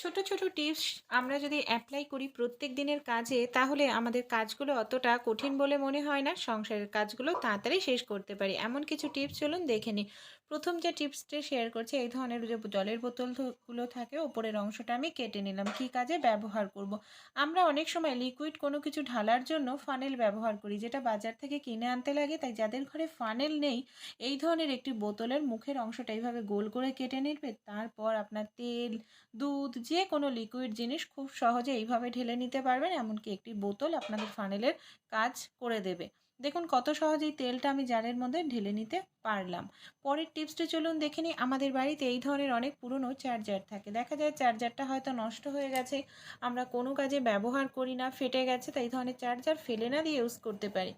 ছোট, ছোট টিপস আমরা যদি অ্যাপ্লাই করি প্রত্যেক দিনের কাজে, তাহলে আমাদের কাজগুলো অতটা কঠিন বলে মনে হয় না। সংসারের কাজগুলো তাড়াতাড়ি শেষ করতে পারি। এমন কিছু টিপস চলুন দেখে নিই। ১ম যে টিপসটি শেয়ার করছি, এই ধরনের যে জলের বোতলগুলো থাকে, ওপরের অংশটা আমি কেটে নিলাম। কী কাজে ব্যবহার করব? আমরা অনেক সময় লিকুইড কোনো কিছু ঢালার জন্য ফানেল ব্যবহার করি, যেটা বাজার থেকে কিনে আনতে লাগে। তাই যাদের ঘরে ফানেল নেই, এই ধরনের একটি বোতলের মুখের অংশটা এইভাবে গোল করে কেটে নেবে। তারপর আপনার তেল, দুধ যে কোনো লিকুইড জিনিস খুব সহজে এইভাবে ঢেলে নিতে পারবেন। এমনকি একটি বোতল আপনাদের ফানেলের কাজ করে দেবে। দেখুন কত সহজেই তেলটা আমি জারের মধ্যে ঢেলে নিতে পারলাম। পরের টিপসটি চলুন দেখে নিই। আমাদের বাড়িতে এই ধরনের অনেক পুরনো চার্জার থাকে। দেখা যায় চার্জারটা হয়তো নষ্ট হয়ে গেছে, আমরা কোনো কাজে ব্যবহার করি না, ফেটে গেছে। তাই এই ধরনের চার্জার ফেলে না দিয়ে ইউজ করতে পারি।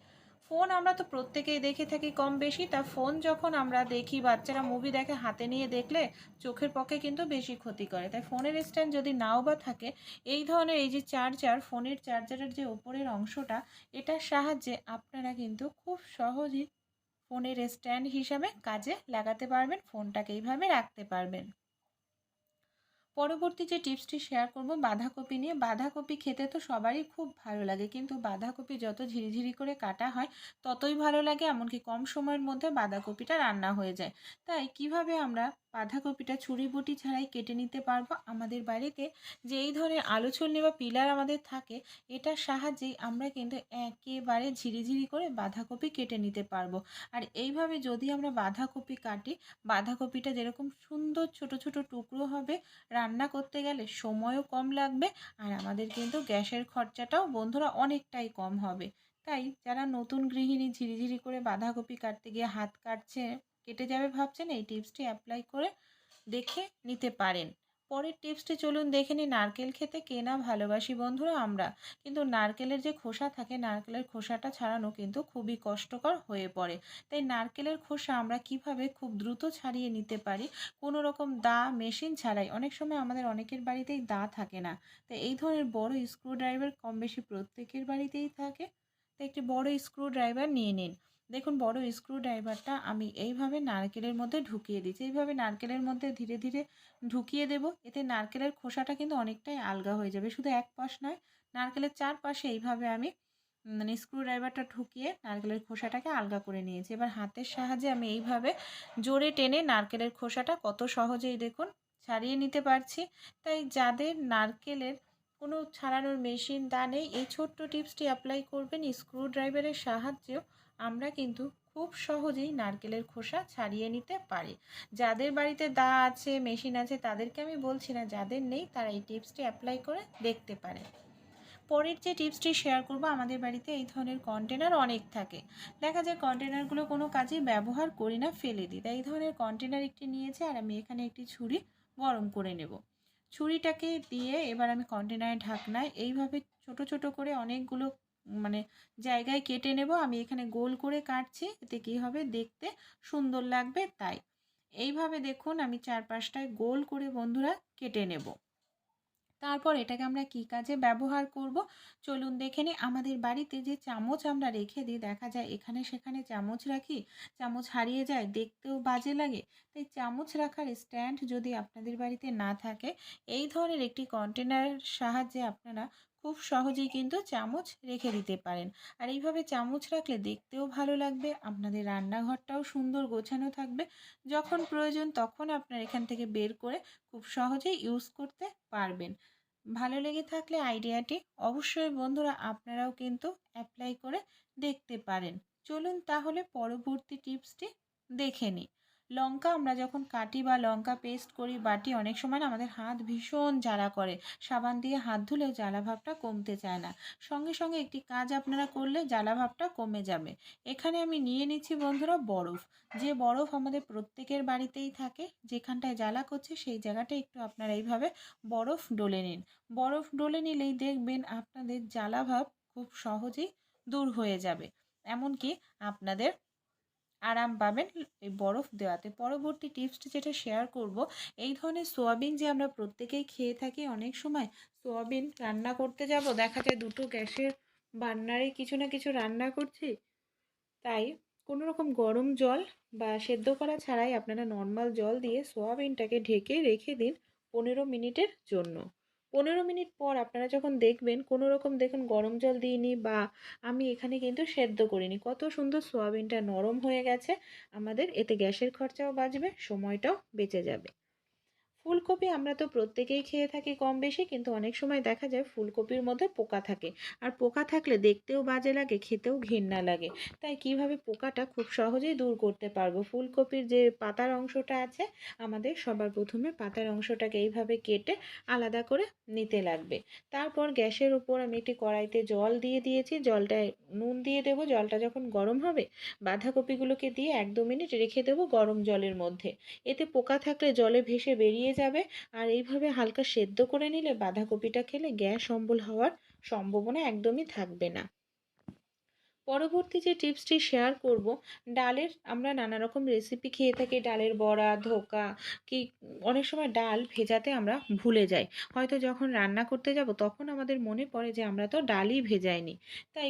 ফোন আমরা তো প্রত্যেকেই দেখে থাকি কম বেশি। তা ফোন যখন আমরা দেখি, বাচ্চারা মুভি দেখে, হাতে নিয়ে দেখলে চোখের পক্ষে কিন্তু বেশি ক্ষতি করে। তাই ফোনের স্ট্যান্ড যদি নাও বা থাকে, এই ধরনের এই যে চার্জার, ফোনের চার্জারের যে ওপরের অংশটা, এটার সাহায্যে আপনারা কিন্তু খুব সহজেই ফোনের স্ট্যান্ড হিসাবে কাজে লাগাতে পারবেন। ফোনটাকে এইভাবে রাখতে পারবেন। পরবর্তী যে টিপসটি শেয়ার করব বাঁধাকপি নিয়ে। বাঁধাকপি খেতে তো সবারই খুব ভালো লাগে। কিন্তু বাঁধাকপি যত ঝিরিঝিরি করে কাটা হয়, ততই ভালো লাগে। এমনকি কম সময়ের মধ্যে বাঁধাকপিটা রান্না হয়ে যায়। তাই কীভাবে আমরা বাঁধাকপিটা ছুরি-বটি ছাড়াই কেটে নিতে পারব? আমাদের বাড়িতে যে এই ধরনের আলু বা পিলার আমাদের থাকে, এটার সাহায্যেই আমরা কিন্তু একেবারে ঝিরিঝিরি করে বাঁধাকপি কেটে নিতে পারব। আর এইভাবে যদি আমরা বাঁধাকপি কাটি, বাঁধাকপিটা যেরকম সুন্দর ছোট, ছোট টুকরো হবে, রান্না করতে গেলে সময়ও কম লাগবে। আর আমাদের কিন্তু গ্যাসের খরচাটাও বন্ধুরা অনেকটাই কম হবে। তাই যারা নতুন গৃহিণী ঝিরিঝিরি করে বাঁধাকপি কাটতে গিয়ে হাত কাটছে, কেটে যাবে ভাবছেন, এই টিপসটি অ্যাপ্লাই করে দেখে নিতে পারেন। পরের টিপসটি চলুন দেখে নিই। নারকেল খেতে কে না ভালোবাসি বন্ধুরা আমরা। কিন্তু নারকেলের যে খোসা থাকে, নারকেলের খোসাটা ছাড়ানো কিন্তু খুবই কষ্টকর হয়ে পড়ে। তাই নারকেলের খোসা আমরা কীভাবে খুব দ্রুত ছাড়িয়ে নিতে পারি, কোনো রকম দা, মেশিন ছাড়াই। অনেক সময় আমাদের অনেকের বাড়িতেই দা থাকে না। তাই এই ধরনের বড় স্ক্রুড্রাইভার কম বেশি প্রত্যেকের বাড়িতেই থাকে। তো একটি বড় স্ক্রুড্রাইভার নিয়ে নিন। দেখুন বড় স্ক্রুড্রাইভারটা আমি এইভাবে নারকেলের মধ্যে ঢুকিয়ে দিচ্ছি। এইভাবে নারকেলের মধ্যে ধীরে, ধীরে ঢুকিয়ে দেব। এতে নারকেলের খোসাটা কিন্তু অনেকটাই আলগা হয়ে যাবে। শুধু এক পাশ নয়, নারকেলের চারপাশে এইভাবে আমি মানে স্ক্রুড্রাইভারটা ঢুকিয়ে নারকেলের খোসাটাকে আলগা করে নিয়েছি। এবার হাতের সাহায্যে আমি এইভাবে জোরে টেনে নারকেলের খোসাটা কত সহজেই দেখুন ছাড়িয়ে নিতে পারছি। তাই যাদের নারকেলের কোনো ছাড়ানোর মেশিন, দা নেই, এই ছোট্ট টিপসটি অ্যাপ্লাই করবেন। স্ক্রুড্রাইভারের সাহায্যেও আমরা কিন্তু খুব সহজেই নারকেলের খোসা ছাড়িয়ে নিতে পারি। যাদের বাড়িতে দা আছে, মেশিন আছে, তাদেরকে আমি বলছি না। যাদের নেই, তারা এই টিপসটি অ্যাপ্লাই করে দেখতে পারে পরের যে টিপসটি শেয়ার করব, আমাদের বাড়িতে এই ধরনের কন্টেনার অনেক থাকে। দেখা যায় কন্টেনারগুলো কোনো কাজেই ব্যবহার করি না, ফেলে দিই। তাই এই ধরনের কন্টেনার একটি নিয়েছে আর আমি এখানে একটি ছুরি গরম করে নেব। ছুরিটাকে দিয়ে এবার আমি কন্টেনারের ঢাকনায় এইভাবে ছোট, ছোট করে অনেকগুলো মানে জায়গায় কেটে নেব। আমি এখানে গোল করে কাটছি। এতে কী হবে? দেখতে সুন্দর লাগবে তাই। এইভাবে দেখুন আমি চারপাশটায় গোল করে বন্ধুরা কেটে নেব। তারপর এটাকে আমরা কী কাজে ব্যবহার করব? চলুন দেখে নিই। আমাদের বাড়িতে যে চামচ আমরা রেখে দিই, দেখা যায় এখানে সেখানে চামচ রাখি, চামচ হারিয়ে যায়, দেখতেও বাজে লাগে। তাই চামচ রাখার স্ট্যান্ড যদি আপনাদের বাড়িতে না থাকে, এই ধরনের একটি কন্টেনারের সাহায্যে আপনারা খুব সহজেই কিন্তু চামচ রেখে দিতে পারেন। আর এইভাবে চামচ রাখলে দেখতেও ভালো লাগবে, আপনাদের রান্নাঘরটাও সুন্দর গোছানো থাকবে। যখন প্রয়োজন তখন আপনার এখান থেকে বের করে খুব সহজেই ইউজ করতে পারবেন। ভালো লেগে থাকলে আইডিয়াটি অবশ্যই বন্ধুরা আপনারাও কিন্তু অ্যাপ্লাই করে দেখতে পারেন। চলুন তাহলে পরবর্তী টিপসটি দেখে নিই। লঙ্কা আমরা যখন কাটি বা লঙ্কা পেস্ট করি, বাটি, অনেক সময় না আমাদের হাত ভীষণ জ্বালা করে। সাবান দিয়ে হাত ধুলেও জ্বালা ভাবটা কমতে চায় না। সঙ্গে, সঙ্গে একটি কাজ আপনারা করলে জ্বালা ভাবটা কমে যাবে। এখানে আমি নিয়ে নিচ্ছি বন্ধুরা বরফ। যে বরফ আমাদের প্রত্যেকের বাড়িতেই থাকে। যেখানটায় জ্বালা করছে সেই জায়গাটায় একটু আপনারা এইভাবে বরফ ডলে নিন। বরফ ডলে নিলেই দেখবেন আপনাদের জ্বালা ভাব খুব সহজেই দূর হয়ে যাবে। এমনকি আপনাদের আরাম পাবেন এই বরফ দেওয়াতে। পরবর্তী টিপসটি যেটা শেয়ার করব, এই ধরনের সোয়াবিন যে আমরা প্রত্যেকেই খেয়ে থাকি অনেক সময়, সোয়াবিন রান্না করতে যাব, দেখা যায় দুটো গ্যাসের বার্নারে কিছু না কিছু রান্না করছি। তাই কোনো রকম গরম জল বা সেদ্ধ করা ছাড়াই আপনারা নর্মাল জল দিয়ে সোয়াবিনটাকে ঢেকে রেখে দিন পনেরো মিনিটের জন্য পনেরো মিনিট পর আপনারা যখন দেখবেন, কোনো রকম দেখুন গরম জল দিইনি বা আমি এখানে কিন্তু সেদ্ধ করিনি। কত সুন্দর সোয়াবিনটা নরম হয়ে গেছে, আমাদের এতে গ্যাসের খরচাও বাঁচবে, সময়টাও বেঁচে যাবে। ফুলকপি আমরা তো প্রত্যেকেই খেয়ে থাকি কম বেশি, কিন্তু অনেক সময় দেখা যায় ফুলকপির মধ্যে পোকা থাকে। আর পোকা থাকলে দেখতেও বাজে লাগে, খেতেও ঘেন্না লাগে। তাই কীভাবে পোকাটা খুব সহজেই দূর করতে পারব? ফুলকপির যে পাতার অংশটা আছে, আমাদের সবার প্রথমে পাতার অংশটাকে এইভাবে কেটে আলাদা করে নিতে লাগবে। তারপর গ্যাসের উপর আমি একটি কড়াইতে জল দিয়ে দিয়েছি। জলটায় নুন দিয়ে দেবো। জলটা যখন গরম হবে, বাঁধাকপিগুলোকে দিয়ে এক দু মিনিট রেখে দেবো গরম জলের মধ্যে। এতে পোকা থাকলে জলে ভেসে বেরিয়ে যাবে। আর এইভাবে হালকা সেদ্ধ করে নিলে বাঁধাকপিটা খেলে গ্যাস অম্বল হওয়ার সম্ভাবনা একদমই থাকবে না। পরবর্তী যে টিপসটি শেয়ার করব, ডালের আমরা নানা রকম রেসিপি খেয়ে থাকি, ডালের বড়া, ধোকা কি অনেক সময় ডাল ভেজাতে আমরা ভুলে যাই। হয়তো যখন রান্না করতে যাব তখন আমাদের মনে পড়ে যে আমরা তো ডালই ভেজাইনি। তাই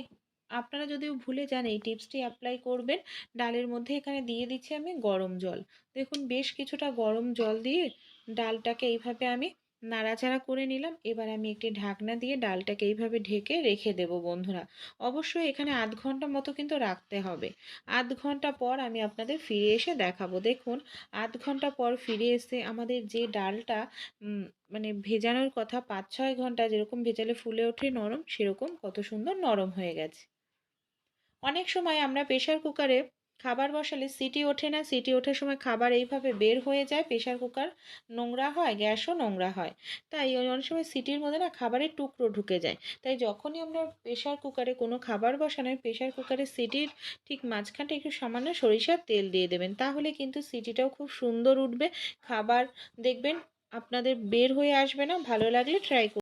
আপনারা যদিও ভুলে যান এই টিপসটি অ্যাপ্লাই করবেন, ডালের মধ্যে এখানে দিয়ে দিচ্ছি আমি গরম জল। দেখুন বেশ কিছুটা গরম জল দিয়ে ডালটাকে এইভাবে আমি নাড়াচাড়া করে নিলাম। এবার আমি একটি ঢাকনা দিয়ে ডালটাকে এইভাবে ঢেকে রেখে দেব বন্ধুরা। অবশ্যই এখানে আধ ঘণ্টা মতো কিন্তু রাখতে হবে। আধ ঘণ্টা পর আমি আপনাদের ফিরে এসে দেখাবো। দেখুন, আধ ঘণ্টা পর ফিরে এসে আমাদের যে ডালটা মানে ভেজানোর কথা পাঁচ ছয় ঘণ্টা যেরকম ভেজালে ফুলে ওঠে নরম, সেরকম কত সুন্দর নরম হয়ে গেছে। অনেক সময় আমরা প্রেশার কুকারে খাবার বসালে সিটি ওঠে না, সিটি ওঠার সময় খাবার এইভাবে বের হয়ে যায় প্রেশার কুকার নোংরা হয়, গ্যাসও নোংরা হয়। তাই অনেক সময় সিটির মধ্যে না খাবারের টুকরো ঢুকে যায়। তাই যখনই আমরা প্রেশার কুকারে কোনো খাবার বসানো হয় প্রেশার কুকারে সিটির ঠিক মাঝখানটা একটু সামান্য সরিষার তেল দিয়ে দেবেন, তাহলে কিন্তু সিটিটাও খুব সুন্দর উঠবে। খাবার দেখবেন আপনাদের বের হয়ে আসবে না, ভালো লাগলে ট্রাই